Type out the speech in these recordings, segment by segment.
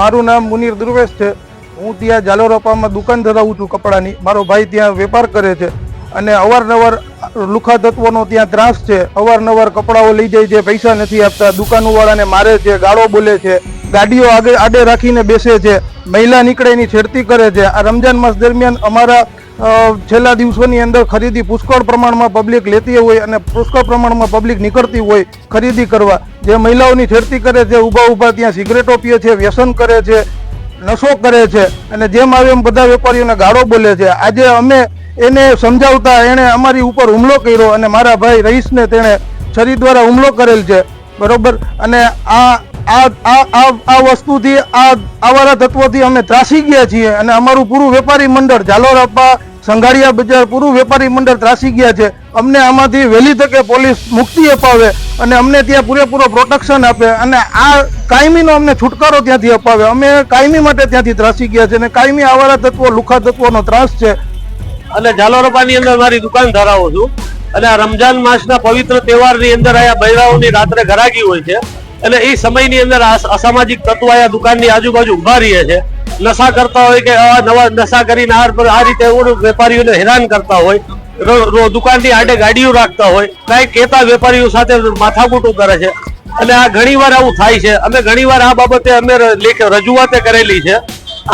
મારું નામ મુનીર દુર્વેશ છે. હું ત્યાં જાલોરોપામાં દુકાન ધરાવું છું કપડાની. મારો ભાઈ ત્યાં વેપાર કરે છે અને અવારનવાર લુખા તત્વોનો ત્યાં ત્રાસ છે. અવારનવાર કપડાઓ લઈ જાય છે, પૈસા નથી આપતા, દુકાનવાળાને મારે છે, ગાળો બોલે છે, ગાડીઓ આગળ આડે રાખીને બેસે છે, મહિલા નીકળે એની છેડતી કરે છે. આ રમજાન માસ દરમિયાન અમારા છેલ્લા દિવસોની અંદર ખરીદી પુષ્કળ પ્રમાણમાં પબ્લિક લેતી હોય અને પુષ્કળ પ્રમાણમાં પબ્લિક નીકળતી હોય ખરીદી કરવા. જે મહિલાઓની છેડતી કરે છે, ઊભા ઊભા ત્યાં સિગરેટો પીએ છે, વ્યસન કરે છે, નશો કરે છે અને જેમ આવે એમ બધા વેપારીઓને ગાળો બોલે છે. આજે અમે એને સમજાવતા એણે અમારી ઉપર હુમલો કર્યો અને મારા ભાઈ રહીશને તેણે છરી દ્વારા હુમલો કરેલ છે. બરોબર? અને આ આ આ આ વસ્તુથી, આ, આવારા તત્વોથી અમે ત્રાસી ગયા છીએ અને અમારું પૂરું વેપારી મંડળ ઝાલોરાપા સંઘાડિયા બજાર પૂરું વેપારી મંડળ ત્રાસી ગયા છે. અમને આમાંથી વહેલી તકે પોલીસ મુક્તિ અપાવે અને અમને ત્યાં પૂરેપૂરો પ્રોટેક્શન આપે અને આ કાયમીનો અમને છુટકારો ત્યાંથી અપાવે. અમે કાયમી માટે ત્યાંથી ત્રાસી ગયા છે અને કાયમી આવારા તત્વો, લુખા તત્વોનો ત્રાસ છે. અને ઝાલોરપાની અંદર મારી દુકાન ધરાવું છું. અને આ રમજાન માસના પવિત્ર તહેવારની અંદર અહીંયા બૈરાઓની રાત્રે ઘરાકી હોય છે. અને એ સમયની અંદર અસામાજિક તત્વો અહીંયા દુકાનની આજુબાજુ ઊભા રહીએ છે. નશા કરતા હોય કે આવા નવા નશા કરીને આ રીતે વેપારીઓને હેરાન કરતા હોય દુકાનની આડે ગાડીઓ રાખતા હોય, કાંઈ કહેતા વેપારીઓ સાથે માથાકૂટું કરે છે. અને આ ઘણીવાર આવું થાય છે. અમે ઘણીવાર આ બાબતે અમે રજૂઆતે કરેલી છે.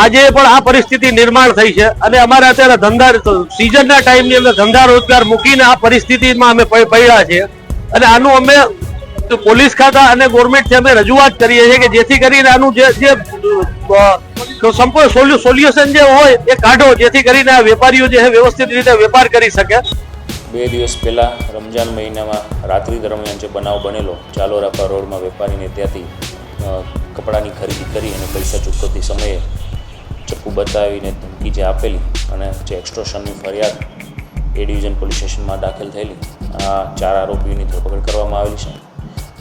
આજે પણ આ પરિસ્થિતિ નિર્માણ થઈ છે. અને અમારે અત્યારે ધંધા સિઝનના ટાઈમની અંદર ધંધા રોજગાર મૂકીને આ પરિસ્થિતિમાં અમે પડ્યા છીએ. અને આનું અમે પોલીસ ખાતા અને ગવર્મેન્ટ અમે રજૂઆત કરીએ છીએ કે જેથી કરીને આનું જે જે સંપૂર્ણ સોલ્યુ સોલ્યુશન જે હોય એ કાઢો, જેથી કરીને આ વેપારીઓ જે છે વ્યવસ્થિત રીતે વેપાર કરી શકે. બે દિવસ પહેલાં રમજાન મહિનામાં રાત્રિ દરમિયાન જે બનાવ બનેલો, ચાલોરાપા રોડમાં વેપારીને ત્યાંથી કપડાની ખરીદી કરી અને પૈસા ચૂકવતી સમયે ચપ્પુ બતાવીને ધમકી જે આપેલી અને જે એક્સ્ટ્રોશનની ફરિયાદ એ ડિવિઝન પોલીસ સ્ટેશનમાં દાખલ થયેલી, આ ચાર આરોપીઓની ધરપકડ કરવામાં આવેલી છે.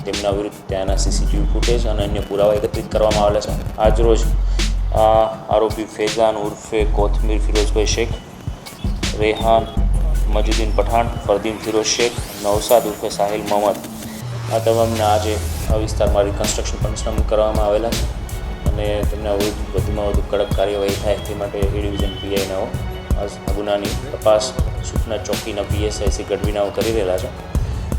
તેમના વિરુદ્ધ ત્યાંના સીસીટીવી ફૂટેજ અને અન્ય પુરાવા એકત્રિત કરવામાં આવેલા છે. આજરોજ આરોપી ફેઝાન ઉર્ફે કોથમીર ફિરોઝભાઈ શેખ, રેહાન મજુદ્દીન પઠાણ, ફરદીન ફિરોઝ શેખ નવસાદ ઉર્ફે સાહિલ મોહમ્મદ. આ તમામને આજે આ વિસ્તારમાં રિકન્સ્ટ્રક્શન પંચનામું કરવામાં આવેલા છે અને તેમના વિરુદ્ધ વધુમાં વધુ કડક કાર્યવાહી થાય તે માટે એ ડિવિઝન પીઆઈનાઓ આ ગુનાની તપાસ, સૂચના ચોકીના પીએસઆઈસી ગઢવીનાઓ કરી રહેલા છે.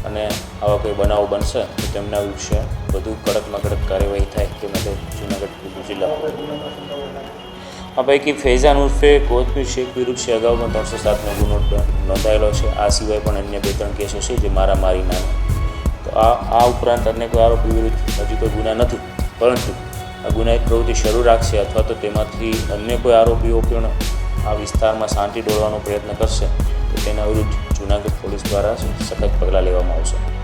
અને આવા કોઈ બનાવો બનશે તો તેમના વિશે વધુ કડકમાં કડક કાર્યવાહી થાય તે માટે જૂનાગઢ જિલ્લા આ પૈકી ફૈઝાન ઉર્ફે કોથમીર શેખ વિરુદ્ધ છે અગાઉનો ત્રણસો સાતનો ગુનો નોંધાયેલો છે. આ સિવાય પણ અન્ય બે ત્રણ કેસો છે જે મારામારીના તો આ આ ઉપરાંત અન્ય કોઈ આરોપી વિરુદ્ધ હજુ કોઈ ગુના નથી, પરંતુ ગુનાહિત પ્રવૃત્તિ શરૂ રાખશે અથવા તો તેમાંથી અન્ય કોઈ આરોપીઓ પણ આ વિસ્તારમાં શાંતિ ડોળવાનો પ્રયત્ન કરશે. તો તેના વિરુદ્ધ જૂનાગઢ પોલીસ દ્વારા સખત પગલાં લેવામાં આવશે.